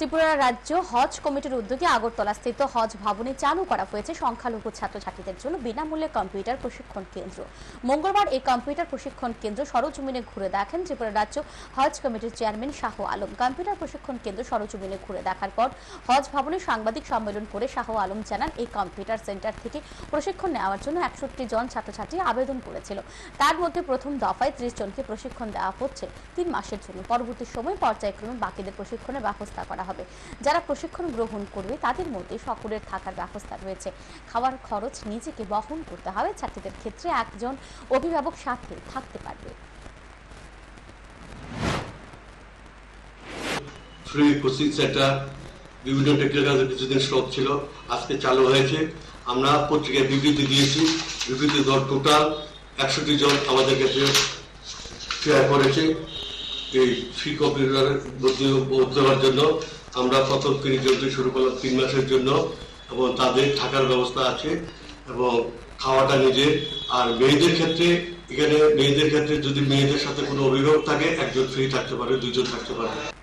ত্রিপুরা রাজ্য হজ কমিটির উদ্যোগে আগরতলা স্থিত হজ ভবনে চালু করা হয়েছে সংখ্যালঘু ছাত্রছাত্রীদের জন্য বিনামূল্যে কম্পিউটার প্রশিক্ষণ কেন্দ্র। মঙ্গলবার এই কম্পিউটার প্রশিক্ষণ কেন্দ্র সরজমিনে ঘুরে দেখেন ত্রিপুরা রাজ্য হজ কমিটির চেয়ারম্যান শাহ আলম। কম্পিউটার প্রশিক্ষণ কেন্দ্র সরজমিনে ঘুরে দেখার পর হজ ভবনে সাংবাদিক সম্মেলন করে শাহ আলম জানান, এই কম্পিউটার সেন্টার থেকে প্রশিক্ষণ নেওয়ার জন্য একষট্টি জন ছাত্রছাত্রী আবেদন করেছিল। তার মধ্যে প্রথম দফায় ত্রিশ জনকে প্রশিক্ষণ দেওয়া হচ্ছে। তিন মাসের জন্য পরবর্তী সময় পর্যায়ক্রমে বাকিদের প্রশিক্ষণের ব্যবস্থা করা হবে। যারা প্রশিক্ষণ গ্রহণ করবে, তাদের মধ্যে সকলের থাকার ব্যবস্থা রয়েছে। খাওয়ার খরচ নিজেকে বহন করতে হবে। ছাত্রীদের ক্ষেত্রে একজন অভিভাবক সাথে থাকতে পারবে। বিভিন্ন টেকনিক্যাল কিছুদিন স্টপ ছিল, আজকে চালু হয়েছে। আমরা পত্রিকায় বিবৃতি দিয়েছি। বিবৃতি দল টোটাল একষট্টি জন আমাদের কাছে শেয়ার করেছে। এই ফি কম্পিউটার জন্য আমরা প্রথম তিরিশ শুরু করলাম তিন মাসের জন্য এবং তাদের থাকার ব্যবস্থা আছে এবং খাওয়াটা নিজে। আর মেয়েদের ক্ষেত্রে, এখানে মেয়েদের ক্ষেত্রে যদি মেয়েদের সাথে কোনো অভিভাবক থাকে, একজন ফ্রি থাকতে পারে দুজন থাকতে পারে।